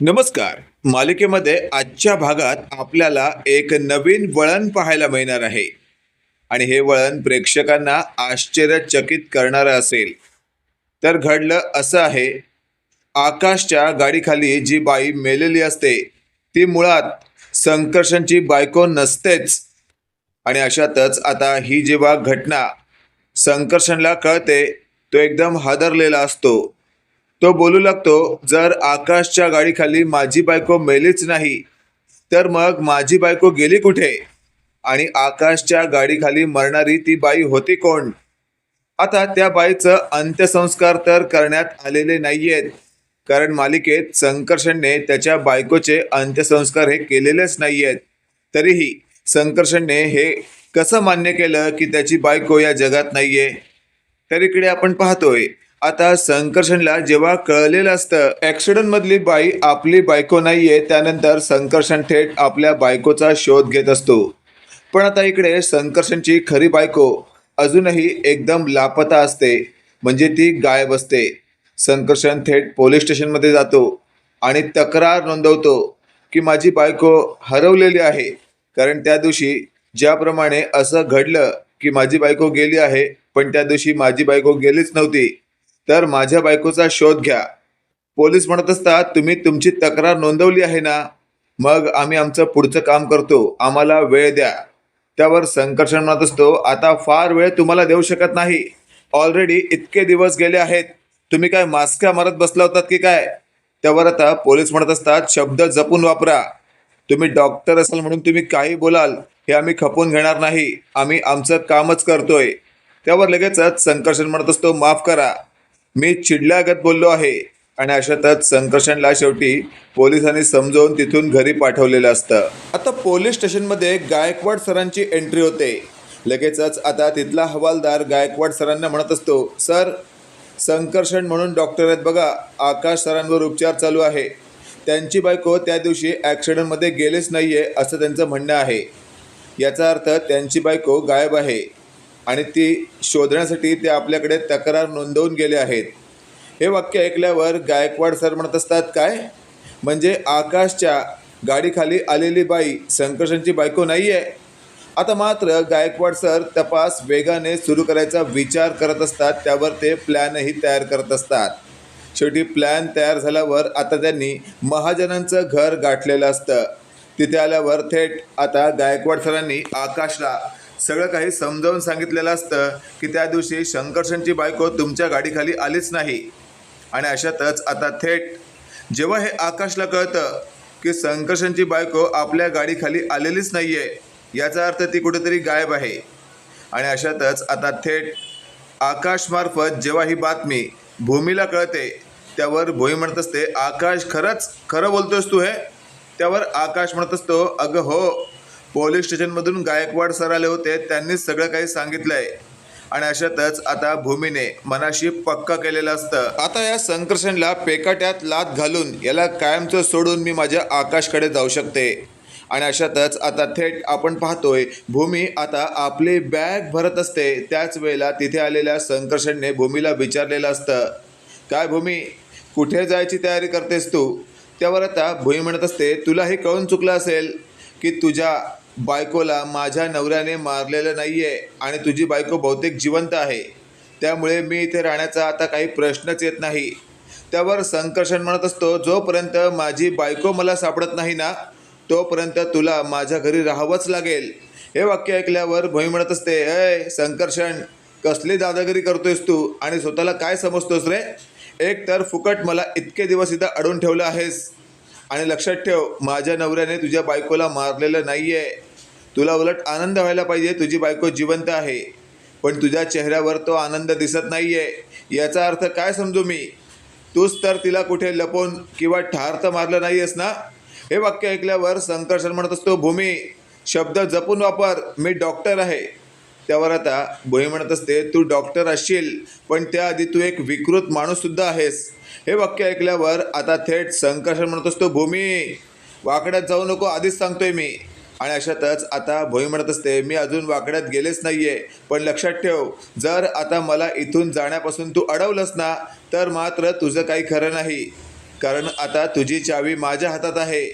नमस्कार. मालिकेमध्ये आजच्या भागात आपल्याला एक नवीन वळण पाहायला मिळणार आहे. आणि हे वळण प्रेक्षकांना आश्चर्यचकित करणारं असेल. तर घडलं असं आहे आकाशच्या गाडीखाली जी बाई मेलेली असते ती मुळात संकर्षणची बायको नसतेच. आणि अशातच आता ही जेव्हा घटना संकर्षणला कळते तो एकदम हादरलेला असतो. तो बोलू लागतो जर आकाशच्या गाडीखाली माझी बायको मेलीच नाही तर मग माझी बायको गेली कुठे? आणि आकाशच्या गाडीखाली मरणारी ती बाई होती कोण? आता त्या बाईचं अंत्यसंस्कार तर करण्यात आलेले नाहीयेत कारण मालिकेत संकर्षणने त्याच्या बायकोचे अंत्यसंस्कार हे केलेलेच नाहीयेत. तरीही संकर्षणने हे कसं मान्य केलं की त्याची बायको या जगात नाहीये? तर इकडे आपण पाहतोय आता संकर्षणला जेव्हा कळलेलं असतं ऍक्सिडेंट मधली बाई आपली बायको नाहीये त्यानंतर संकर्षण थेट आपल्या बायकोचा शोध घेत असतो. पण आता इकडे संकर्षणची खरी बायको अजूनही एकदम लापता असते म्हणजे ती गायब असते. संकर्षण थेट पोलीस स्टेशनमध्ये जातो आणि तक्रार नोंदवतो की माझी बायको हरवलेली आहे कारण त्या दिवशी ज्याप्रमाणे असं घडलं की माझी बायको गेली आहे पण त्या दिवशी माझी बायको गेलीच नव्हती. तर माझ्या बायकोचा शोध घ्या. पोलीस म्हणत असतात तुम्ही तुमची तक्रार नोंदवली आहे ना? मग आम्ही आमचं पुढचं काम करतो. आम्हाला वेळ द्या. त्यावर संकर्षण म्हणत असतो आता फार वेळ तुम्हाला देऊ शकत नाही. ऑलरेडी इतके दिवस गेले आहेत. तुम्ही काय मास्का मारत बसला होतात की काय? त्यावर आता पोलीस म्हणत असतात शब्द जपून वापरा. तुम्ही डॉक्टर असाल म्हणून तुम्ही काही बोलाल. हे आम्ही खपून घेणार नाही. आम्ही आमचं कामच करतोय. त्यावर लगेचच संकर्षण म्हणत असतो माफ करा. मी चिडल्यागत बोललो आहे आणि अशातच संकर्षणला शेवटी पोलिसांनी समजावून तिथून घरी पाठवलेलं असतं. आता पोलीस स्टेशनमध्ये गायकवाड सरांची एंट्री होते. लगेचच आता तिथला हवालदार गायकवाड सरांना म्हणत असतो सर संकर्षण म्हणून डॉक्टर आहेत बघा आकाश सरांवर उपचार चालू आहे. त्यांची बायको त्या दिवशी ॲक्सिडेंटमध्ये गेलेच नाही आहे असं त्यांचं म्हणणं आहे. याचा अर्थ त्यांची बायको गायब आहे. आणि ती शोधण्यासाठी ते आपल्याकडे तक्रार नोंदवून गेले आहेत. हे वाक्य ऐकल्यावर गायकवाड सर म्हणत असतात काय? म्हणजे आकाशच्या गाडीखाली आलेली बाई संकर्षणची बायको नाही आहे आता मात्र गायकवाड सर तपास वेगाने सुरू करायचा विचार करत असतात त्यावर ते प्लॅनही तयार करत असतात. शेवटी प्लॅन तयार झाल्यावर आता त्यांनी महाजनांचं घर गाठलेलं असतं. तिथे आल्यावर थेट आता गायकवाड सरांनी आकाशला सगळं काही समजावून सांगितलेलं असतं की त्या दिवशी शंकरशनची बायको तुमच्या गाडीखाली आलीच नाही. आणि अशातच आता थेट जेव्हा हे आकाशला कळतं की संकर्षणची बायको आपल्या गाडीखाली आलेलीच नाही आहे याचा अर्थ ती कुठेतरी गायब आहे. आणि अशातच आता थेट आकाशमार्फत जेव्हा ही बातमी भूमीला कळते त्यावर भूमी म्हणत असते आकाश खरंच खरं बोलतोस तू हे? त्यावर आकाश म्हणत असतो अगं हो पोलीस स्टेशनमधून गायकवाड सर आले होते त्यांनीच सगळं काही सांगितलं आहे आणि अशातच आता भूमीने मनाशी पक्का केलेलं असतं. आता या संकर्षणला पेकाट्यात लात घालून याला कायमचं सोडून मी माझ्या आकाशकडे जाऊ शकते. आणि अशातच आता थेट आपण पाहतोय भूमी आता आपली बॅग भरत असते. त्याच वेळेला तिथे आलेल्या संकर्षणने भूमीला विचारलेलं असतं काय भूमी कुठे जायची तयारी करतेस तू? त्यावर आता भूमी म्हणत असते तुला हे कळून चुकलं असेल की तुझ्या बायकोला माझ्या नवऱ्याने मारलेलं नाही आहे आणि तुझी बायको बहुतेक जिवंत आहे. त्यामुळे मी इथे राहण्याचा आता काही प्रश्नच येत नाही. त्यावर संकर्षण म्हणत असतो जोपर्यंत माझी बायको मला सापडत नाही ना तोपर्यंत तुला माझ्या घरी राहावंच लागेल. हे वाक्य ऐकल्यावर भूमी म्हणत असते अय संकर्षण कसली दादागिरी करतोयस तू आणि स्वतःला काय समजतोस रे? एक तर फुकट मला इतके दिवस इथं अडून ठेवलं आहेस. आणि लक्षात ठेव माझ्या नवऱ्याने तुझ्या बायकोला मारलेलं नाही आहे तुला उलट आनंद व्हायला पाहिजे तुझी बायको जिवंत आहे. पण तुझ्या चेहऱ्यावर तो आनंद दिसत नाही आहे याचा अर्थ काय समजू मी? तूच तर तिला कुठे लपवून किंवा ठार तर मारलं नाही आहेस ना? हे वाक्य ऐकल्यावर संकर्षण म्हणत असतो भूमी शब्द जपून वापर. मी डॉक्टर आहे. त्यावर आता भोई म्हणत असते तू डॉक्टर असशील पण त्याआधी तू एक विकृत माणूससुद्धा आहेस. हे वाक्य ऐकल्यावर आता थेट संकर्षण म्हणत असतो भूमी वाकड्यात जाऊ नको आधीच सांगतोय मी. आणि अशातच आता भोई म्हणत असते मी अजून वाकड्यात गेलेच नाही आहे पण लक्षात ठेव जर आता मला इथून जाण्यापासून तू अडवलंस ना तर मात्र तुझं काही खरं नाही कारण आता तुझी चावी माझ्या हातात आहे.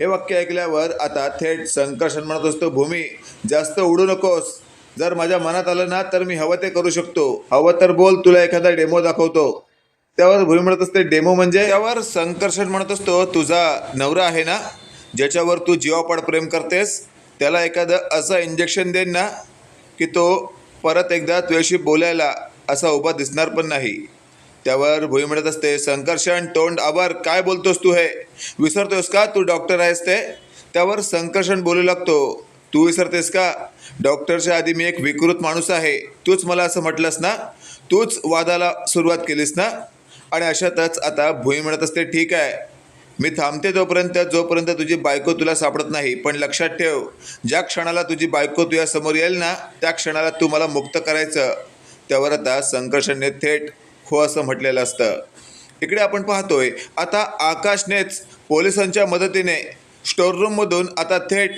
हे वाक्य ऐकल्यावर आता थेट संकर्षण म्हणत असतो भूमी जास्त उडू नकोस जर माझ्या मनात आलं ना तर मी हवं ते करू शकतो. हवं तर बोल तुला एखादा डेमो दाखवतो. त्यावर भूमी म्हणत असते डेमो म्हणजे? त्यावर संकर्षण म्हणत असतो तुझा नवरा आहे ना ज्याच्यावर तू जीवापाड प्रेम करतेस त्याला एखादं असं इंजेक्शन देईन ना की तो परत एकदा तुझ्याशी बोलायला असा उभा दिसणार पण नाही. त्यावर भुई म्हणत असते संकर्षण तोंड आभार काय बोलतोस तू हे? विसरतोस का? तू डॉक्टर आहेस ते? त्यावर संकर्षण बोलू लागतो. तू विसरतेस का? डॉक्टरच्या आधी मी एक विकृत माणूस आहे. तूच मला असं म्हटलंस ना? तूच वादाला सुरुवात केलीस ना? आणि अशातच आता भुई म्हणत असते ठीक आहे. मी थांबते तोपर्यंत जोपर्यंत तुझी बायको तुला सापडत नाही. पण लक्षात ठेव ज्या क्षणाला तुझी बायको तुझ्या समोर येईल ना त्या क्षणाला तू मला मुक्त करायचं. त्यावर आता संकर्षणने थेट हो असं म्हटलेलं असतं. इकडे आपण पाहतोय आता आकाशनेच पोलिसांच्या मदतीने स्टोररूममधून आता थेट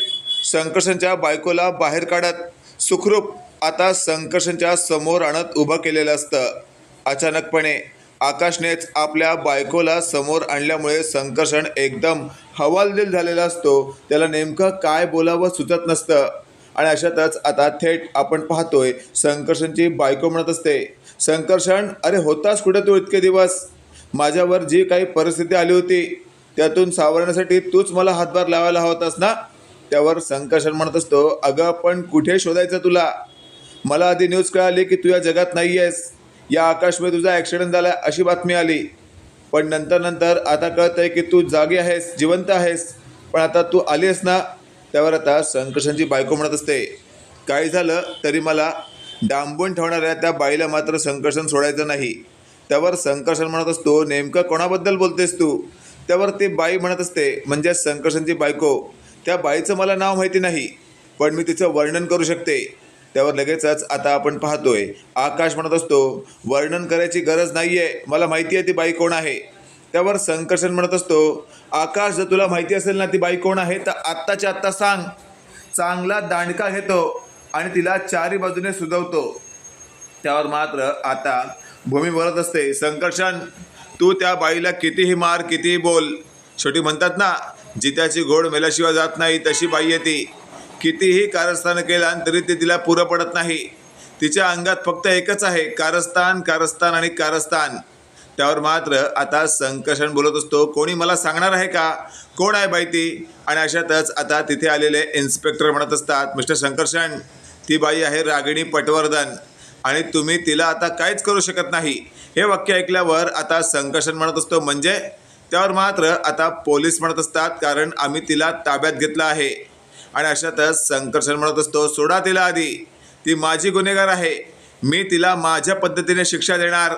संकर्षणच्या बायकोला बाहेर काढत सुखरूप आता संकर्षणच्या समोर आणत उभं केलेलं असतं. अचानकपणे आकाशनेच आपल्या बायकोला समोर आणल्यामुळे संकर्षण एकदम हवालदिल झालेला असतो. त्याला नेमकं काय बोलावं सुचत नसतं. आणि अशातच आता थेट आपण पाहतोय संकर्षणची बायको म्हणत असते संकर्षण अरे होतास कुठे तू इतके दिवस? माझ्यावर जी काही परिस्थिती आली होती त्यातून सावरण्यासाठी तूच मला हातभार लावायला हवा होतास ना? त्यावर संकर्षण म्हणत असतो अगं पण कुठे शोधायचं तुला? मला आधी न्यूज कळाली की तू या जगात नाही आहेस या आकाशमध्ये तुझा ॲक्सिडेंट झाला अशी बातमी आली. पण नंतर नंतर आता कळत आहे की तू जागी आहेस जिवंत आहेस. पण आता तू आली आहेस ना? त्यावर आता संकर्षणची बायको म्हणत असते. काही झालं तरी मला डांबून ठेवणाऱ्या त्या बाईला मात्र संकर्षण सोडायचं नाही. त्यावर संकर्षण म्हणत असतो नेमकं कोणाबद्दल बोलतेस तू? त्यावर ती बाई म्हणत असते म्हणजे संकर्षणची बायको. त्या बाईचं मला नाव माहिती नाही पण मी तिचं वर्णन करू शकते. त्यावर लगेचच आता आपण पाहतोय. आकाश म्हणत असतो वर्णन करायची गरज नाही आहे मला माहिती आहे ती बाई कोण आहे. त्यावर संकर्षण म्हणत असतो आकाश जर तुला माहिती असेल ना ती बाई कोण आहे तर आत्ताच्या आत्ता सांग. चांगला दांडका घेतो आणि तिला चारी बाजूने सुजवतो. त्यावर मात्र आता भूमी बोलत असते. संकर्षण तू त्या बाईला कितीही मार कितीही बोल. शेवटी म्हणतात ना जित्याची घोड मेल्याशिवाय जात नाही तशी बाई आहे ती. कितीही कारस्थान केला तरी ते तिला पुरं पडत नाही. तिच्या अंगात फक्त एकच आहे कारस्थान कारस्थान आणि कारस्थान. त्यावर मात्र आता संकर्षण बोलत असतो कोणी मला सांगणार आहे का? कोण आहे बाई ती? आणि अशातच आता तिथे आलेले इन्स्पेक्टर म्हणत असतात मिस्टर संकर्षण ती बाई आहे रागिणी पटवर्धन. आणि तुम्ही तिला आता काहीच करू शकत नाही. हे वाक्य ऐकल्यावर आता संकर्षण म्हणत असतो म्हणजे त्यावर मात्र आता पोलीस म्हणत असतात कारण आम्ही तिला ताब्यात घेतलं आहे. आणि अशातच संकर्षण म्हणत असतो सोडा तिला आधी. ती माझी गुन्हेगार आहे. मी तिला माझ्या पद्धतीने शिक्षा देणार.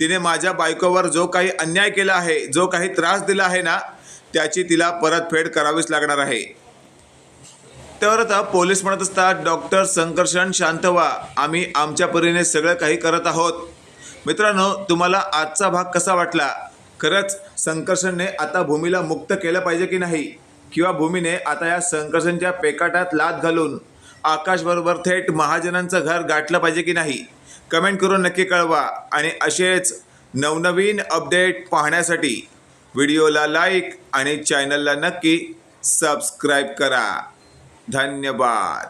तिने माझ्या बायकोवर जो काही अन्याय केला आहे जो काही त्रास दिला आहे ना त्याची तिला परतफेड करावीच लागणार आहे. त्यावर आता पोलीस म्हणत असतात डॉक्टर संकर्षण शांत व्हा. आम्ही आमच्या परीने सगळं काही करत आहोत. मित्रांनो तुम्हाला आजचा भाग कसा वाटला? खरंच संकर्षणने आता भूमीला मुक्त केलं पाहिजे की नाही? किंवा भूमीने आता या संकर्षणच्या पेकाटात लात घालून आकाशबरोबर थेट महाजनांचं घर गाठलं पाहिजे की नाही? कमेंट करून नक्की कळवा. आणि असेच नवनवीन अपडेट पाहण्यासाठी व्हिडिओला लाईक आणि चॅनलला नक्की सबस्क्राईब करा. धन्यवाद.